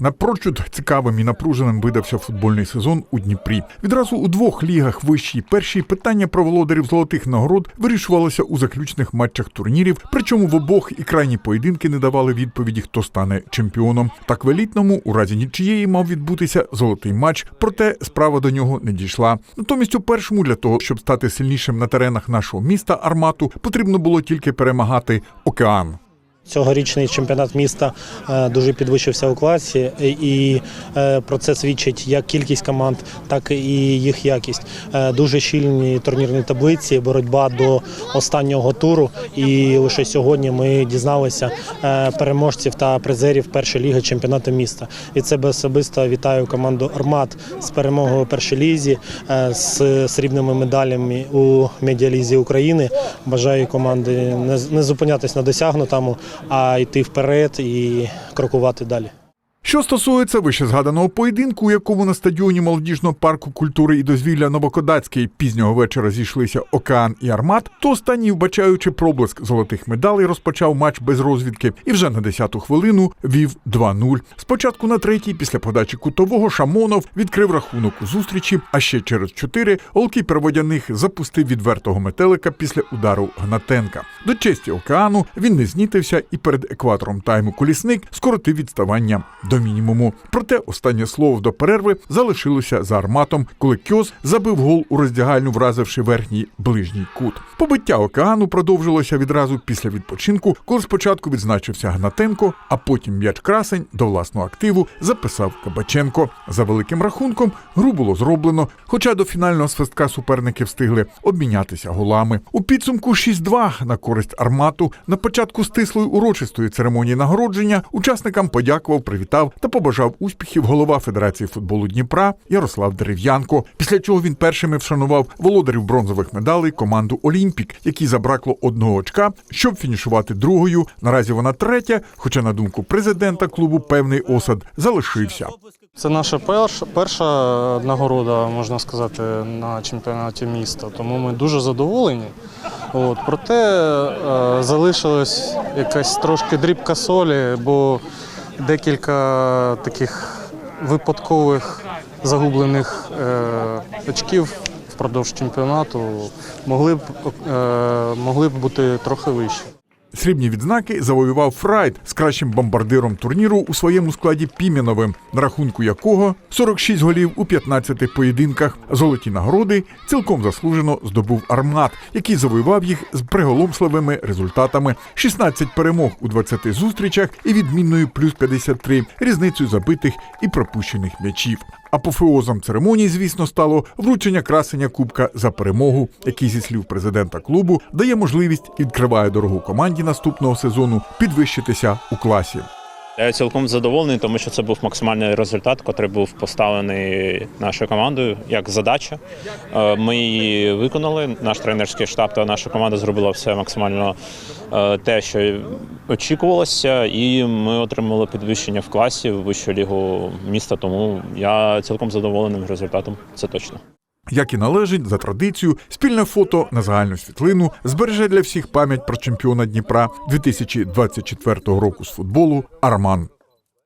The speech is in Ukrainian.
Напрочуд цікавим і напруженим видався футбольний сезон у Дніпрі. Відразу у двох лігах вищій першій питання про володарів золотих нагород вирішувалося у заключних матчах турнірів. Причому в обох і крайні поєдинки не давали відповіді, хто стане чемпіоном. Так в елітному у разі нічиєї мав відбутися золотий матч, проте справа до нього не дійшла. Натомість у першому для того, щоб стати сильнішим на теренах нашого міста Армату, потрібно було тільки перемагати океан. Цьогорічний чемпіонат міста е, дуже підвищився у класі, і е, про це свідчить як кількість команд, так і їх якість. Е, Дуже щільні турнірні таблиці, боротьба до останнього туру. І лише сьогодні ми дізналися е, переможців та призерів першої ліги чемпіонату міста. І це особисто вітаю команду Армат з перемогою у першій лізі, е, з срібними медалями у медіалізі України. Бажаю команди не зупинятись на досягнутому а йти вперед і крокувати далі. Що стосується вище згаданого поєдинку, у якому на стадіоні молодіжного парку культури і дозвілля Новокодацький пізнього вечора зійшлися Океан і Армат, то останній, вбачаючи проблиск золотих медалей, розпочав матч без розвідки і вже на 10-ту хвилину вів 2-0. Спочатку на третій, після подачі кутового, Шамонов відкрив рахунок у зустрічі, а ще через чотири голкіпер водяних запустив відвертого метелика після удару Гнатенка. До честі океану він не знітився і перед екватором тайму колісник скоротив відставання до мінімуму. Проте останнє слово до перерви залишилося за арматом, коли Кьос забив гол у роздягальню, вразивши верхній ближній кут. Побиття океану продовжилося відразу після відпочинку, коли спочатку відзначився Гнатенко, а потім м'яч красень до власного активу записав Кабаченко. За великим рахунком гру було зроблено, хоча до фінального свистка суперники встигли обмінятися голами. У підсумку 6-2 на користь армату. На початку стислої урочистої церемонії нагородження учасникам подякував, привітав та побажав успіхів голова Федерації футболу Дніпра Ярослав Дерев'янко. Після чого він першими вшанував володарів бронзових медалей команду Олімпік, якій забракло одного очка, щоб фінішувати другою. Наразі вона третя, хоча на думку президента клубу певний осад залишився. Це наша перша, перша нагорода, можна сказати, на чемпіонаті міста. Тому ми дуже задоволені. От, проте е, залишилась якась трошки дрібка солі, бо декілька таких випадкових загублених е, очків впродовж чемпіонату могли б, е, могли б бути трохи вищі. Срібні відзнаки завоював Фрайд з кращим бомбардиром турніру у своєму складі Піміновим, на рахунку якого 46 голів у 15 поєдинках. Золоті нагороди цілком заслужено здобув Армат, який завоював їх з приголомшливими результатами: 16 перемог у 20 зустрічах і відмінною плюс 53 різницею забитих і пропущених м'ячів. Апофеозом церемонії, звісно, стало вручення красення кубка за перемогу, який зі слів президента клубу дає можливість відкриває дорогу команді наступного сезону підвищитися у класі. Я цілком задоволений, тому що це був максимальний результат, який був поставлений нашою командою як задача. Е, Ми її виконали. Наш тренерський штаб та наша команда зробила все максимально е, те, що очікувалося, і ми отримали підвищення в класі в вищу лігу міста. Тому я цілком задоволений результатом. Це точно. Як і належить за традицію, спільне фото на загальну світлину збереже для всіх пам'ять про чемпіона Дніпра 2024 року з футболу Арман.